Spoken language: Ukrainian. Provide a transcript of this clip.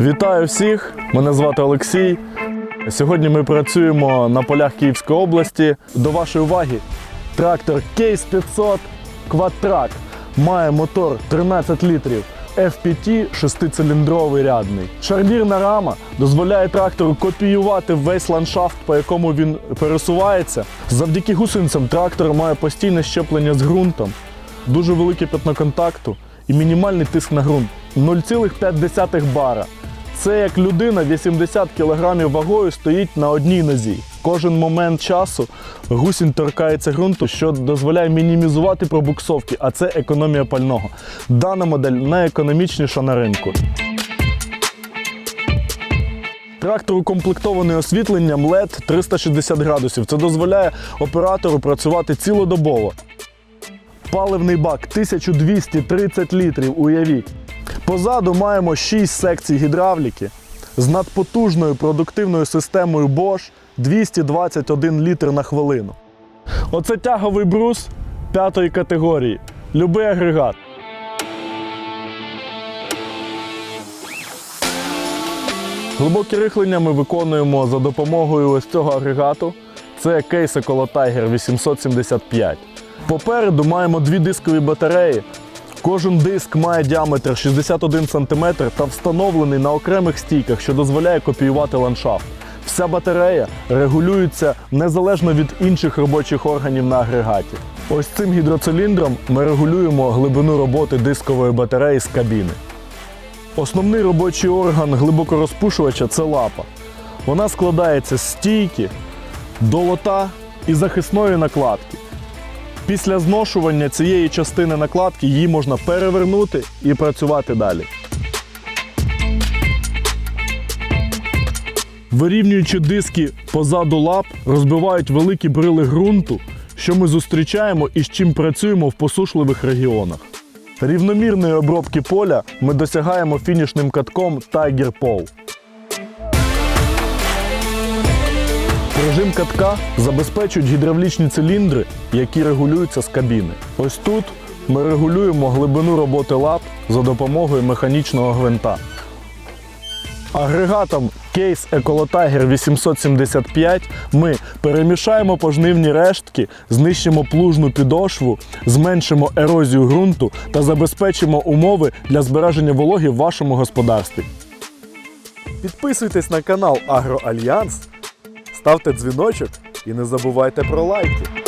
Вітаю всіх! Мене звати Олексій. Сьогодні ми працюємо на полях Київської області. До вашої уваги трактор Case 500 Quadtrack має мотор 13 літрів FPT 6-циліндровий рядний. Шарнірна рама дозволяє трактору копіювати весь ландшафт, по якому він пересувається. Завдяки гусеницям трактор має постійне щеплення з ґрунтом, дуже велике пятно контакту і мінімальний тиск на ґрунт 0,5 бара. Це як людина 80 кг вагою стоїть на одній нозі. Кожен момент часу гусінь торкається ґрунту, що дозволяє мінімізувати пробуксовки, а це економія пального. Дана модель найекономічніша на ринку. Трактор укомплектований освітленням LED 360 градусів. Це дозволяє оператору працювати цілодобово. Паливний бак 1230 літрів, уявіть. Позаду маємо 6 секцій гідравліки з надпотужною продуктивною системою Bosch 221 літр на хвилину. Оце тяговий брус п'ятої категорії. Любий агрегат. Глибокі рихлення ми виконуємо за допомогою ось цього агрегату. Це кейс Ecolot Tiger 875. Попереду маємо дві дискові батареї. Кожен диск має діаметр 61 см та встановлений на окремих стійках, що дозволяє копіювати ландшафт. Вся батарея регулюється незалежно від інших робочих органів на агрегаті. Ось цим гідроциліндром ми регулюємо глибину роботи дискової батареї з кабіни. Основний робочий орган глибокорозпушувача це лапа. Вона складається з стійки, долота і захисної накладки. Після зношування цієї частини накладки її можна перевернути і працювати далі. Вирівнюючи диски позаду лап, розбивають великі брили ґрунту, що ми зустрічаємо і з чим працюємо в посушливих регіонах. Рівномірної обробки поля ми досягаємо фінішним катком Tiger Paw. Режим катка забезпечують гідравлічні циліндри, які регулюються з кабіни. Ось тут ми регулюємо глибину роботи лап за допомогою механічного гвинта. Агрегатом Case EcoloTiger 875 ми перемішаємо пожнивні рештки, знищимо плужну підошву, зменшимо ерозію ґрунту та забезпечимо умови для збереження вологи в вашому господарстві. Підписуйтесь на канал Агроальянс, ставте дзвіночок і не забувайте про лайки.